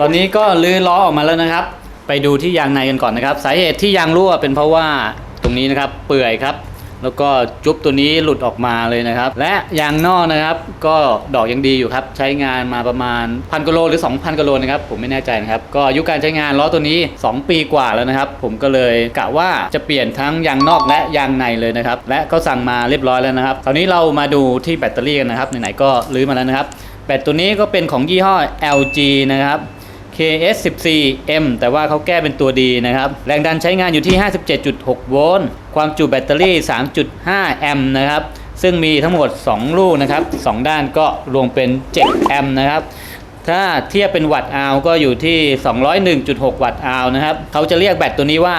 ตอนนี้ก็ลื้อล้อออกมาแล้วนะครับ ไปดูที่ยางในกันก่อนนะครับ สาเหตุที่ยางรั่วเป็นเพราะว่าตรงนี้นะครับ เปื่อยครับ แล้วก็จุ๊บตัวนี้หลุดออกมาเลยนะครับ และยางนอกนะครับก็ดอกยังดีอยู่ครับ ใช้งานมาประมาณพันกิโลหรือ 2,000กิโลนะครับผมไม่แน่ใจนะครับ ก็อายุการใช้งานล้อตัวนี้ 2 ปีกว่าแล้วนะครับ ผมก็เลยกะว่าจะเปลี่ยนทั้งยางนอกและยางในเลยนะครับ และก็สั่งมาเรียบร้อยแล้วนะครับคราวนี้เรามาดูที่แบตเตอรี่กันนะครับไหนๆก็ลื้อมาแล้วนะครับ แบตตัวนี้ก็เป็นของยี่ห้อ LG นะครับ KS14M แต่ว่าเขาแก้เป็นตัวดีนะครับ แรงดันใช้งานอยู่ที่ 57.6 โวลต์ ความจุแบตเตอรี่ 3.5 แอมป์นะครับ ซึ่งมีทั้งหมด 2 ลูกนะครับ 2 ด้านก็รวมเป็น 7 แอมป์นะครับ ถ้าเทียบเป็นวัตต์อาวก็อยู่ที่ 201.6 วัตต์อาวนะครับ เขาจะเรียกแบตตัวนี้ว่า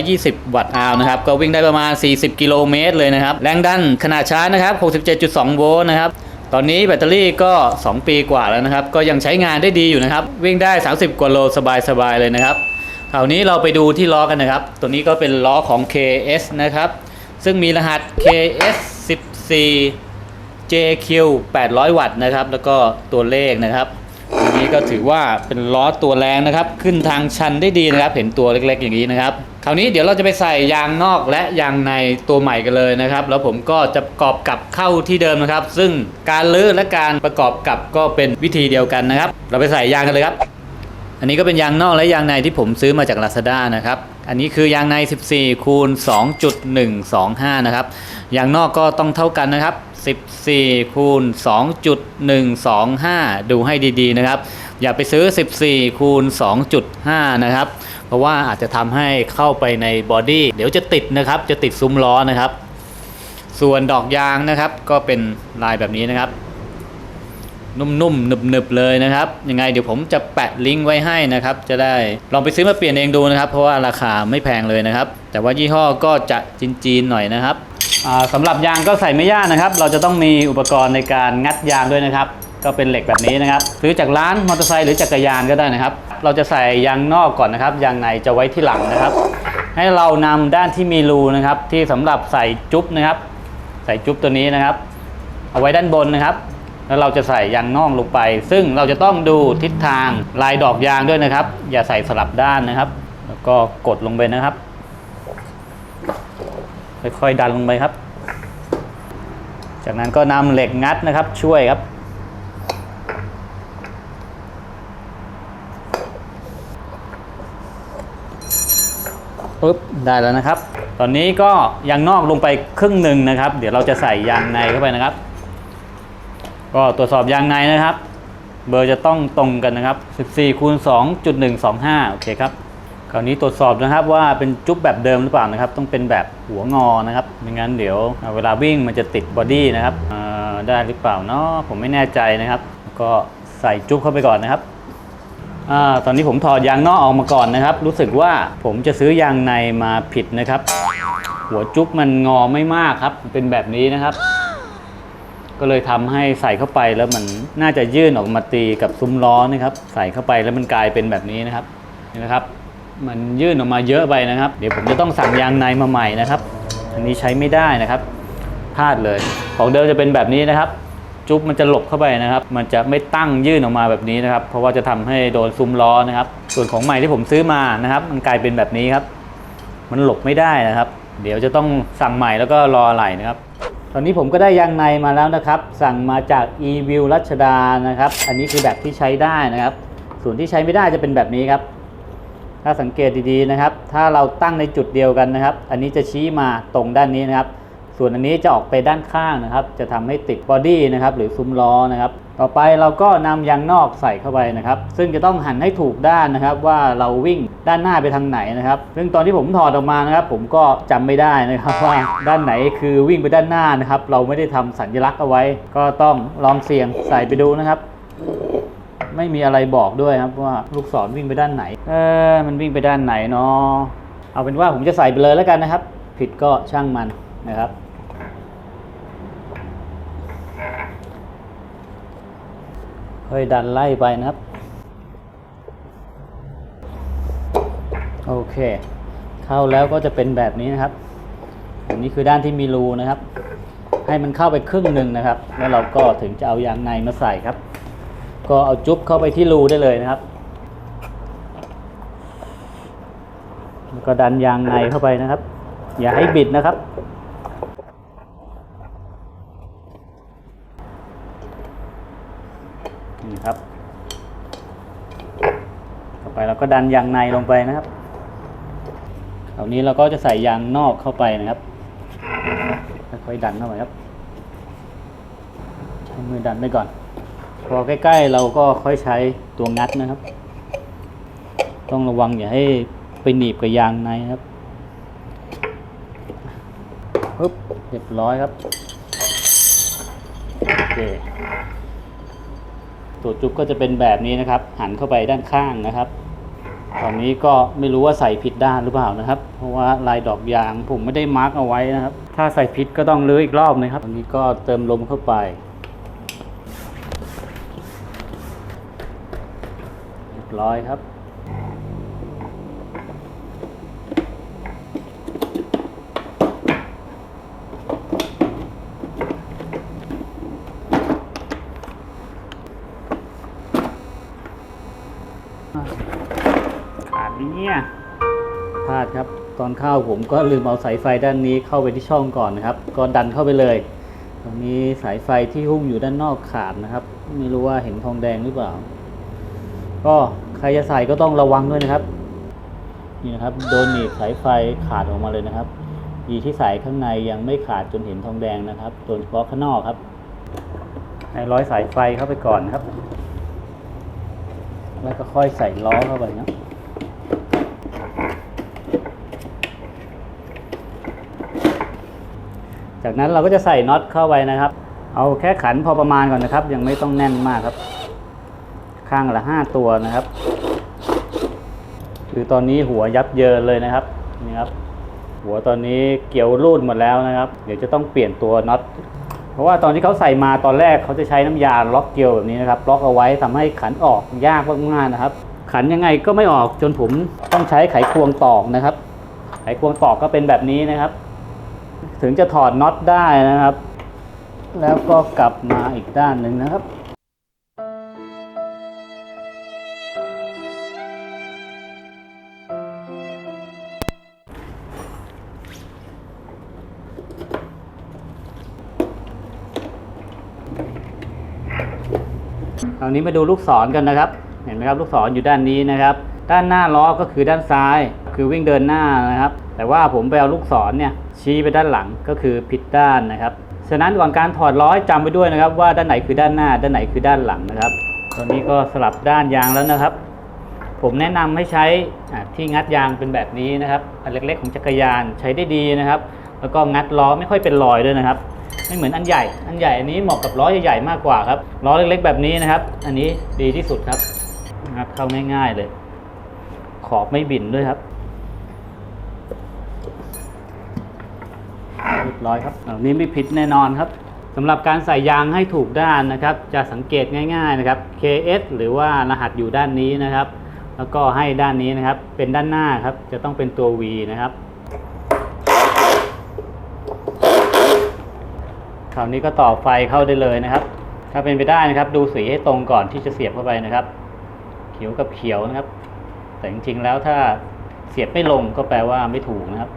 420 วัตต์อาวนะครับ ก็วิ่งได้ประมาณ 40 กิโลเมตรเลยนะครับ แรงดันขนาดชาร์จนะครับ 67.2 โวลต์นะครับ ตอนนี้แบตเตอรี่ก็ 2 ปีกว่าแล้วนะครับ ก็ยังใช้งานได้ดีอยู่นะครับ วิ่งได้ 30 กว่าโลสบายๆเลยนะครับคราวนี้เราไปดูที่ล้อกันนะครับ ตัวนี้ก็เป็นล้อของ KS นะครับ ซึ่งมีรหัส KS 14 JQ 800 วัตต์นะครับ แล้วก็ตัวเลขนะครับอันนี้ก็ถือว่าเป็นล้อตัวแรงนะครับ ขึ้นทางชันได้ดีนะครับ เห็นตัวเล็กๆอย่างนี้นะครับ คราวนี้เดี๋ยวเราจะไปใส่ยางนอกและยางในตัวใหม่กันเลยนะครับ แล้วผมก็จะประกอบกลับเข้าที่เดิมนะครับ ซึ่งการลื้อและการประกอบกลับก็เป็นวิธีเดียวกันนะครับ เราไปใส่ยางกันเลยครับ อันนี้ก็เป็นยางนอกและยางในที่ผมซื้อมาจาก Lazada นะครับอันนี้คือยางใน 14 คูณ 2.125 นะครับ ยางนอกก็ต้องเท่ากันนะครับ 14 คูณ 2.125 ดูให้ดีๆนะครับ อย่าไปซื้อ 14 คูณ 2.5 นะครับ เพราะว่าอาจจะทำให้เข้าไปในบอดี้เดี๋ยวจะติดนะครับ จะติดซุ้มล้อนะครับ ส่วนดอกยางนะครับ ก็เป็นลายแบบนี้นะครับ นุ่มๆหนึบๆเลยนะครับ ยังไงเดี๋ยวผมจะแปะลิงก์ไว้ให้นะครับ จะได้ลองไปซื้อมาเปลี่ยนเองดูนะครับ เพราะว่าราคาไม่แพงเลยนะครับ แต่ว่ายี่ห้อก็จะจีนๆหน่อยนะครับสำหรับยางก็ใส่ไม่ยากนะครับ เราจะต้องมีอุปกรณ์ในการงัดยางด้วยนะครับ ก็เป็นเหล็กแบบนี้นะครับซื้อจากร้านมอเตอร์ไซค์หรือจักรยานก็ได้นะครับ เราจะใส่ยางนอกก่อนนะครับยางในจะไว้ที่หลังนะครับ ให้เรานำด้านที่มีรูนะครับ ที่สำหรับใส่จุ๊บนะครับ ใส่จุ๊บตัวนี้นะครับ เอาไว้ด้านบนนะครับ แล้วเราจะใส่ยางนองลงไป ซึ่งเราจะต้องดูทิศทางลายดอกยางด้วยนะครับ อย่าใส่สลับด้านนะครับ แล้วก็กดลงไปนะครับค่อยๆดันลงไปครับ จากนั้นก็นำเหล็กงัดนะครับช่วยครับ ปุ๊บได้แล้วนะครับ ตอนนี้ก็ยางนอกลงไปครึ่งหนึ่งนะครับ เดี๋ยวเราจะใส่ยางในเข้าไปนะครับ ก็ตรวจสอบยางในนะครับ เบอร์จะต้องตรงกันนะครับ 14คูณ2.125 โอเคครับคราวนี้ตรวจสอบนะครับว่าเป็นจุ๊บแบบเดิมหรือเปล่านะครับ ต้องเป็นแบบหัวงอนะครับไม่งั้นเดี๋ยวเวลาวิ่งมันจะติดบอดี้นะครับอ่าได้หรือเปล่าเนาะผมไม่แน่ใจนะครับ ก็ใส่จุ๊บเข้าไปก่อนนะครับ อ่าตอนนี้ผมถอดยางนอกออกมาก่อนนะครับ รู้สึกว่าผมจะซื้อยางในมาผิดนะครับ หัวจุ๊บมันงอไม่มากครับ เป็นแบบนี้นะครับ ก็เลยทำให้ใส่เข้าไปแล้วมันน่าจะยื่นออกมาตีกับซุ้มล้อนะครับ ใส่เข้าไปแล้วมันกลายเป็นแบบนี้นะครับนี่นะครับ มันยื่นออกมาเยอะไปนะครับ เดี๋ยวผมจะต้องสั่งยางในมาใหม่นะครับ อันนี้ใช้ไม่ได้นะครับพลาดเลย ของเดิมจะเป็นแบบนี้นะครับ จุ๊บมันจะหลบเข้าไปนะครับ มันจะไม่ตั้งยื่นออกมาแบบนี้นะครับ เพราะว่าจะทำให้โดนซุ้มล้อนะครับ ส่วนของใหม่ที่ผมซื้อมานะครับ มันกลายเป็นแบบนี้ครับ มันหลบไม่ได้นะครับ เดี๋ยวจะต้องสั่งใหม่แล้วก็รออะไหล่นะครับ ตอนนี้ผมก็ได้ยางในมาแล้วนะครับ สั่งมาจาก e-view รัชดานะครับ อันนี้คือแบบที่ใช้ได้นะครับ ส่วนที่ใช้ไม่ได้จะเป็นแบบนี้ครับ ถ้าสังเกตดีๆนะครับ ถ้าเราตั้งในจุดเดียวกันนะครับ อันนี้จะชี้มาตรงด้านนี้นะครับ ส่วนอันนี้จะออกไปด้านข้างนะครับ จะทำให้ติดบอดี้นะครับหรือซุ้มล้อนะครับ ต่อไปเราก็นำยางนอกใส่เข้าไปนะครับ ซึ่งจะต้องหันให้ถูกด้านนะครับ ว่าเราวิ่งด้านหน้าไปทางไหนนะครับ ซึ่งตอนที่ผมถอดออกมานะครับ ผมก็จำไม่ได้นะครับว่าด้านไหนคือวิ่งไปด้านหน้านะครับ เราไม่ได้ทำสัญลักษณ์เอาไว้ ก็ต้องลองเสี่ยงใส่ไปดูนะครับไม่มีอะไรบอกด้วยครับว่าลูกศรวิ่งไปด้านไหน เออมันวิ่งไปด้านไหนเนาะเอาเป็นว่าผมจะใส่ไปเลยแล้วกันนะครับ ผิดก็ช่างมันนะครับ ค่อยดันไล่ไปนะครับ โอเค เข้าแล้วก็จะเป็นแบบนี้นะครับ อันนี้คือด้านที่มีรูนะครับ ให้มันเข้าไปครึ่งหนึ่งนะครับ แล้วเราก็ถึงจะเอายางในมาใส่ครับ ก็เอาจุ๊บเข้าไปที่รูได้เลยนะครับแล้วก็ดันยางในเข้าไปนะครับ อย่าให้บิดนะครับ ครับ ต่อไปเราก็ดันยางในลงไปนะครับคราวนี้เราก็จะใส่ยางนอกเข้าไปนะครับค่อยๆดันเข้าไปครับใช้มือดันไปก่อน พอใกล้ๆเราก็ค่อยใช้ตัวงัดนะครับ ต้องระวังอย่าให้ไปหนีบกับยางในครับปึ๊บเรียบร้อยครับโอเค ตัวจุ๊บก็จะเป็นแบบนี้นะครับ หันเข้าไปด้านข้างนะครับ ตอนนี้ก็ไม่รู้ว่าใส่ผิดด้านหรือเปล่านะครับ เพราะว่าลายดอกยางผมไม่ได้มาร์กเอาไว้นะครับ ถ้าใส่ผิดก็ต้องรื้ออีกรอบนะครับตอนนี้ก็เติมลมเข้าไปเรียบร้อยครับ ขาดไหมเนี่ยพลาด ครับตอนเข้าผมก็ลืมเอาสายไฟด้านนี้เข้าไปที่ช่องก่อนนะครับ ก็ดันเข้าไปเลย ตรงนี้สายไฟที่หุ้มอยู่ด้านนอกขาดนะครับ ไม่รู้ว่าเห็นทองแดงหรือเปล่า ก็ใครจะใส่ก็ต้องระวังด้วยนะครับ นี่นะครับโดนหนีบสายไฟขาดออกมาเลยนะครับ ดีที่สายข้างในยังไม่ขาดจนเห็นทองแดงนะครับโดยเฉพาะข้างนอกครับให้ร้อยสายไฟเข้าไปก่อนครับ แล้วก็ค่อยใส่ล้อเข้าไปนะ จากนั้นเราก็จะใส่น็อตเข้าไปนะครับ เอาแค่ขันพอประมาณก่อนนะครับ ยังไม่ต้องแน่นมากครับ ข้างละห้าตัวนะครับ คือตอนนี้หัวยับเยินเลยนะครับนี่ครับ หัวตอนนี้เกี่ยวรูดหมดแล้วนะครับ เดี๋ยวจะต้องเปลี่ยนตัวน็อตเพราะว่าตอนที่เขาใส่มาตอนแรกเขาจะใช้น้ำยาล็อกเกลียวแบบนี้นะครับ ล็อกเอาไว้ทำให้ขันออกยากมากๆนะครับ ขันยังไงก็ไม่ออกจนผมต้องใช้ไขควงตอกนะครับ ไขควงตอกก็เป็นแบบนี้นะครับ ถึงจะถอดน็อตได้นะครับ แล้วก็กลับมาอีกด้านหนึ่งนะครับคราวนี้มาดูลูกศรกันนะครับ เห็นไหมครับลูกศรอยู่ด้านนี้นะครับ ด้านหน้าล้อก็คือด้านซ้าย คือวิ่งเดินหน้านะครับ แต่ว่าผมไปเอาลูกศรเนี่ยชี้ไปด้านหลังก็คือผิดด้านนะครับ ฉะนั้นก่อนการถอดล้อให้จำไปด้วยนะครับ ว่าด้านไหนคือด้านหน้า ด้านไหนคือด้านหลังนะครับ ตอนนี้ก็สลับด้านยางแล้วนะครับ ผมแนะนำให้ใช้ที่งัดยางเป็นแบบนี้นะครับอันเล็กๆของจักรยานใช้ได้ดีนะครับ แล้วก็งัดล้อไม่ค่อยเป็นรอยด้วยนะครับไม่เหมือนอันใหญ่ อันใหญ่อันนี้เหมาะกับล้อใหญ่ๆมากกว่าครับ ล้อเล็กๆแบบนี้นะครับ อันนี้ดีที่สุดครับงัดเข้าง่ายๆเลย ขอบไม่บินด้วยครับเรียบร้อยครับอันนี้ไม่ผิดแน่นอนครับสำหรับการใส่ยางให้ถูกด้านนะครับ จะสังเกตง่าย ๆนะครับ KS หรือว่ารหัสอยู่ด้านนี้นะครับ แล้วก็ให้ด้านนี้นะครับ เป็นด้านหน้าครับ จะต้องเป็นตัว V นะครับ คราวนี้ก็ต่อไฟเข้าได้เลยนะครับ ถ้าเป็นไปได้นะครับ ดูสีให้ตรงก่อนที่จะเสียบเข้าไปนะครับ เขียวกับเขียวนะครับ แต่จริงๆแล้วถ้าเสียบไม่ลงก็แปลว่าไม่ถูกนะครับ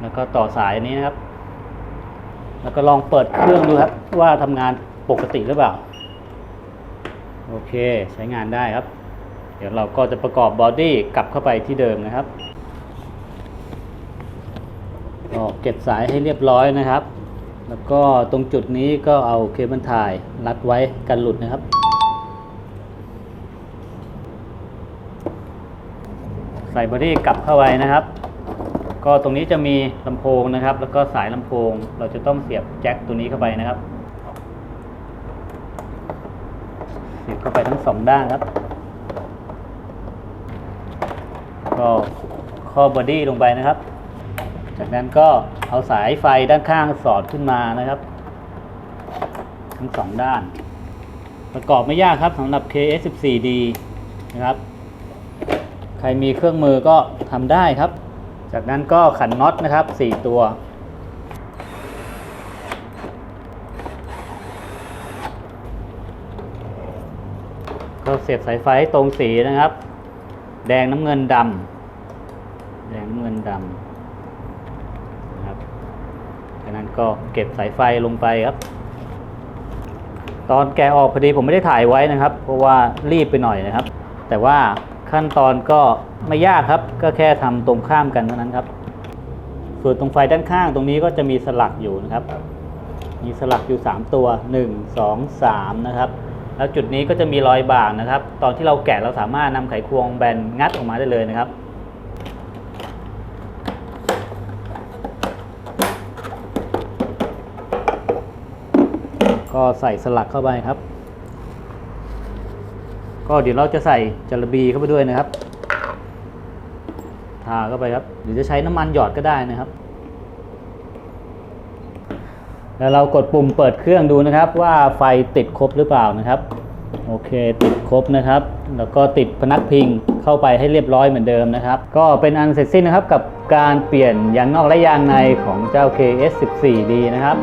แล้วก็ต่อสายอันนี้นะครับ แล้วก็ลองเปิดเครื่องดูครับ ว่าทำงานปกติหรือเปล่า โอเคใช้งานได้ครับ เดี๋ยวเราก็จะประกอบบอดี้กลับเข้าไปที่เดิมนะครับก็เก็บสายให้เรียบร้อยนะครับ แล้วก็ตรงจุดนี้ก็เอาเคเบิลไทยรัดไว้กันหลุดนะครับ ส่บอดี้กลับเข้าไปนะครับ ก็ตรงนี้จะมีลำโพงนะครับ แล้วก็สายลำโพง เราจะต้องเสียบแจ็คตัวนี้เข้าไปนะครับ เสียบเข้าไปทั้งสองด้านครับ ก็ข้อบอดี้ลงไปนะครับ จากนั้นก็เอาสายไฟด้านข้างสอดขึ้นมานะครับ ทั้งสองด้าน ประกอบไม่ยากครับสำหรับ KS14D นะครับ ใครมีเครื่องมือก็ทำได้ครับ จากนั้นก็ขันน็อตนะครับ 4 ตัวก็เสียบสายไฟตรงสีนะครับ แดงน้ำเงินดำแดงน้ำเงินดำนะครับจากนั้นก็เก็บสายไฟลงไปครับ ตอนแกะออกพอดีผมไม่ได้ถ่ายไว้นะครับ เพราะว่ารีบไปหน่อยนะครับ แต่ว่า ขั้นตอนก็ไม่ยากครับ ก็แค่ทำตรงข้ามกันเท่านั้นครับ ส่วนตรงไฟด้านข้างตรงนี้ก็จะมีสลักอยู่นะครับ มีสลักอยู่ 3 ตัว 1 2 3 นะครับ แล้วจุดนี้ก็จะมีรอยบากนะครับ ตอนที่เราแกะเราสามารถนำไขควงแบนงัดออกมาได้เลยนะครับก็ใส่สลักเข้าไปครับ ก็เดี๋ยวเราจะใส่จระบีเข้าไปด้วยนะครับ ทาเข้าไปครับหรือจะใช้น้ำมันหยอดก็ได้นะครับ แล้วเรากดปุ่มเปิดเครื่องดูนะครับ ว่าไฟติดครบหรือเปล่านะครับ โอเคติดครบนะครับ แล้วก็ติดพนักพิงเข้าไปให้เรียบร้อยเหมือนเดิมนะครับ ก็เป็นอันเสร็จสิ้นนะครับกับการเปลี่ยนยางนอกและยางในของเจ้า KS14D นะครับ